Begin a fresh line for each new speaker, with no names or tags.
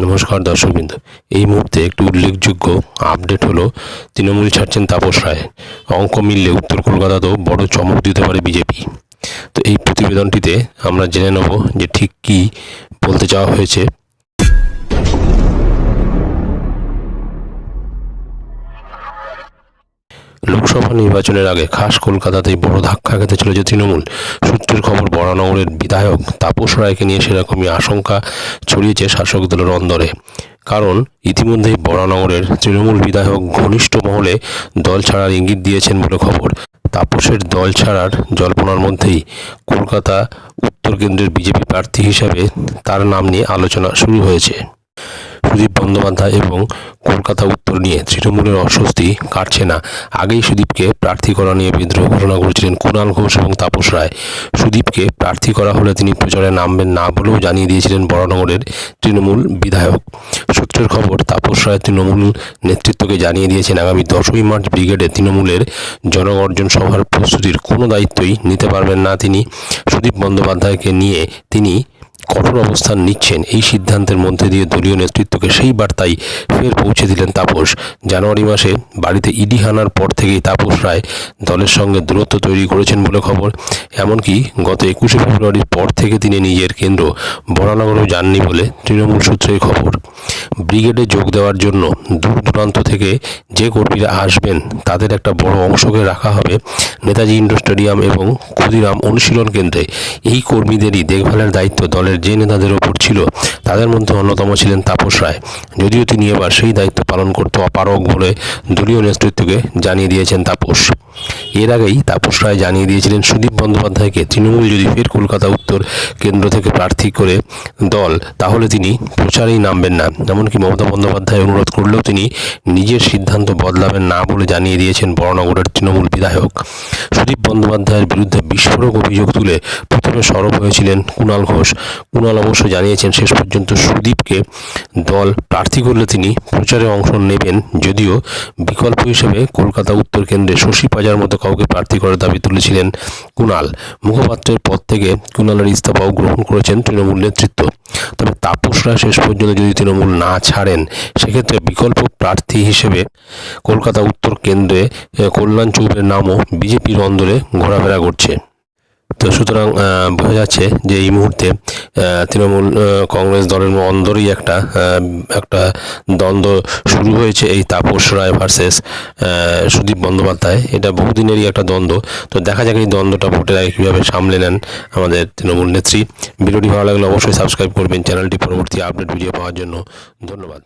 নমস্কার দর্শকবৃন্দ। এই মুহূর্তে একটি উল্লেখযোগ্য আপডেট হলো, তৃণমূল ছাড়ছেন তাপস রায়। অঙ্ক মিললে উত্তর কলকাতাতেও বড় চমক দিতে পারে বিজেপি। তো এই প্রতিবেদনটিতে আমরা জেনে নেব যে ঠিক কী বলতে চাওয়া হয়েছে। লোকসভা নির্বাচনের আগে খাস কলকাতাতেই বড় ধাক্কা খেতে চলেছে তৃণমূল। সূত্রের খবর, বরানগরের বিধায়ক তাপস রায়কে নিয়ে সেরকমই আশঙ্কা ছড়িয়েছে শাসক দলের অন্দরে। কারণ, ইতিমধ্যেই বরানগরের তৃণমূল বিধায়ক ঘনিষ্ঠ মহলে দল ছাড়ার ইঙ্গিত দিয়েছেন বলে খবর। তাপসের দল ছাড়ার জল্পনার মধ্যেই কলকাতা উত্তর কেন্দ্রের বিজেপি প্রার্থী হিসাবে তার নাম নিয়ে আলোচনা শুরু হয়েছে। সুদীপ বন্দ্যোপাধ্যায় এবং কলকাতা উত্তর নিয়ে তৃণমূলের অস্বস্তি কাটছে না। আগেই সুদীপকে প্রার্থী করা নিয়ে বিদ্রোহ ঘোষণা করেছিলেন কুণাল ঘোষ এবং তাপস রায়। সুদীপকে প্রার্থী করা হলে তিনি প্রচারে নামবেন না বলেও জানিয়ে দিয়েছিলেন বরানগরের তৃণমূল বিধায়ক। সূত্রের খবর, তাপস রায় তৃণমূল নেতৃত্বকে জানিয়ে দিয়েছেন, আগামী দশই মার্চ ব্রিগেডে তৃণমূলের জনগর্জন সভার প্রস্তুতির কোনো দায়িত্বই নিতে পারবেন না তিনি। সুদীপ বন্দ্যোপাধ্যায়কে নিয়ে তিনি কঠোর অবস্থান নিচ্ছেন। এই সিদ্ধান্তের মধ্যে দিয়ে দলীয় নেতৃত্বকে সেই বার্তাই ফের পৌঁছে দিলেন তাপস। জানুয়ারি মাসে বাড়িতে ইডি হানার পর থেকেই তাপস রায় দলের সঙ্গে দূরত্ব তৈরি করেছেন বলে খবর। এমনকি গত একুশে ফেব্রুয়ারির পর থেকে তিনি নিজের কেন্দ্র বরানগরেও যাননি বলে তৃণমূল সূত্রে খবর। ব্রিগেডে যোগ দেওয়ার জন্য দূর দূরান্ত থেকে যে কর্মীরা আসবেন, তাদের একটা বড় অংশকে রাখা হবে নেতাজি ইন্ডোর স্টেডিয়াম এবং ক্ষুদিরাম অনুশীলন কেন্দ্রে। এই কর্মীদেরই দেখভালের দায়িত্ব দলের যে নেতাদের ওপর ছিল, তাদের মধ্যে অন্যতম ছিলেন তাপস রায়। যদিও তিনি এবার সেই দায়িত্ব পালন করতে অপারগ বলে দলীয় নেতৃত্বকে জানিয়ে দিয়েছেন তাপস। এর আগেই তাপস রায় জানিয়ে দিয়েছিলেন, সুদীপ বন্দ্যোপাধ্যায়কে তৃণমূল যদি ফের কলকাতা উত্তর কেন্দ্র থেকে প্রার্থী করে দল, তাহলে তিনি প্রচারেই নামবেন না। এমনকি মমতা বন্দ্যোপাধ্যায় অনুরোধ করলেও তিনি নিজের সিদ্ধান্ত বদলাবেন না বলে জানিয়ে দিয়েছেন বরানগরের তৃণমূল বিধায়ক। সুদীপ বন্দ্যোপাধ্যায়ের বিরুদ্ধে বিস্ফোরক অভিযোগ তুলে প্রথমে সরব হয়েছিলেন কুণাল ঘোষ। কুণাল অবশ্য জানিয়েছেন, শেষ পর্যন্ত সুদীপকে দল প্রার্থী করলে তিনি প্রচারে অংশ নেবেন। যদিও বিকল্প হিসেবে কলকাতা উত্তর কেন্দ্রে শশী পাজার মতো কাউকে প্রার্থী করার দাবি তুলেছিলেন কুণাল। মুখপাত্রের পদ থেকে কুণালের ইস্তফাও গ্রহণ করেছেন তৃণমূল নেতৃত্ব। তবে তাপসরা শেষ পর্যন্ত যদি তৃণমূল না ছাড়েন, সেক্ষেত্রে বিকল্প প্রার্থী হিসেবে কলকাতা উত্তর কেন্দ্রে কল্যাণ চৌবের নামও বিজেপির অন্দরে ঘোরাফেরা করছে। তো সুতরাং বোঝা যাচ্ছে যে এই মুহূর্তে তৃণমূল কংগ্রেস দলের অন্দরই একটা একটা দ্বন্দ্ব শুরু হয়েছে এই তাপস রায় ভার্সেস সুদীপ বন্দ্যোপাধ্যায়। এটা বহুদিনেরই একটা দ্বন্দ্ব। তো দেখা যাক এই দ্বন্দ্বটা ভোটের আগে কীভাবে সামলে নেন আমাদের তৃণমূল নেত্রী। ভিডিওটি ভালো লাগলে অবশ্যই সাবস্ক্রাইব করবেন। চ্যানেলটি পরবর্তী আপডেট ভিডিও পাওয়ার জন্য ধন্যবাদ।